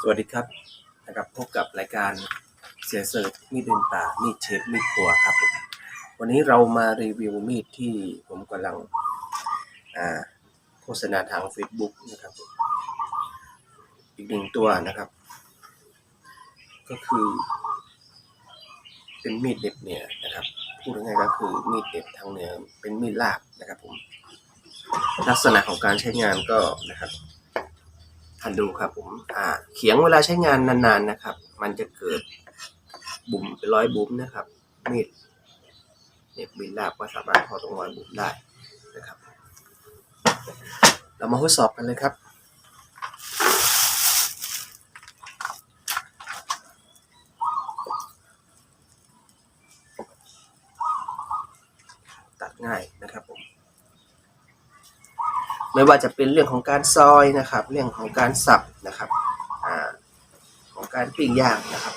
สวัสดีครับนะครับพบกับรายการเสียเสิร์ชมีดเดินป่ามีดเชฟมีดครัวครับผมวันนี้เรามารีวิวมีดที่ผมกำลังโฆษณาทาง Facebook นะครับผมอีกหนึ่งตัวนะครับ ก็คือเป็นมีดเด็บเหนือนะครับ พูดง่ายๆก็คือมีดเด็บทางเหนือเป็นมีดลากนะครับผม ลักษณะของการใช้งานก็นะครับท่านดูครับผมอ่าเขียงเวลาใช้งานนานๆนะครับ มันจะเกิดบุ๋มเป็นรอยบุ๋มนะครับมีดเน็บบินลาบก็สามารถพอตรงรอยบุ๋มได้นะครับ เรามาทดสอบกันเลยครับตัดง่ายนะครับผม ไม่ว่าจะเป็นเรื่องของการซอยนะครับ เรื่องของการสับนะครับอของการปิ้งย่างนะครับ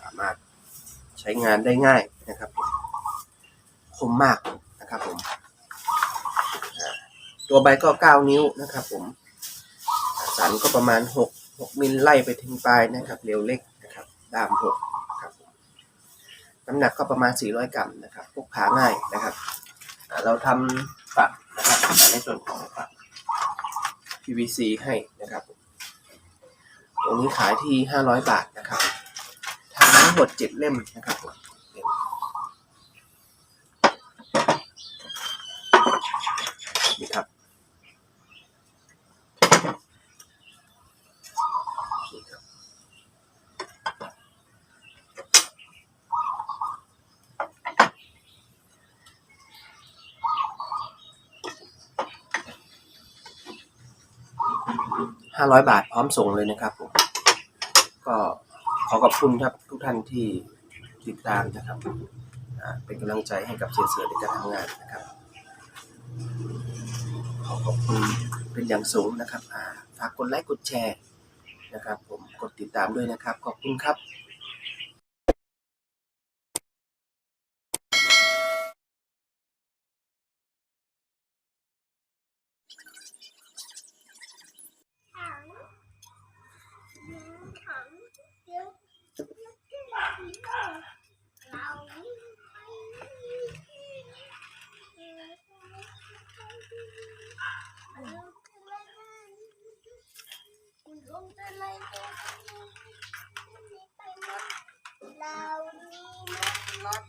สามารถใช้งานได้ง่ายนะครับคมมากนะครับผมตัวใบก็ 9 นิ้วนะครับผมสันก็ประมาณ 6 6มิลไล่ไปถึงปลายนะครับเรียวเล็กนะครับด้าม6ครับผมน้ำหนักก็ประมาณ 400 กรัมนะครับพกพาง่ายนะครับเราทำ ฝักนะครับในส่วนของ PVC ให้นะครับ ตรงนี้ขายที่ 500 บาทนะครับทำทั้งหมด7เล่มนะครับ 500 บาทพร้อมส่งเลยนะครับผมก็ขอขอบคุณครับทุกท่านที่ติดตามนะครับเป็นกำลังใจให้กับเสียเสือในการทำงานนะครับ ขอขอบคุณเป็นอย่างสูงนะครับฝากกดไลค์กดแชร์นะครับ ผมกดติดตามด้วยนะครับ ขอบคุณครับ not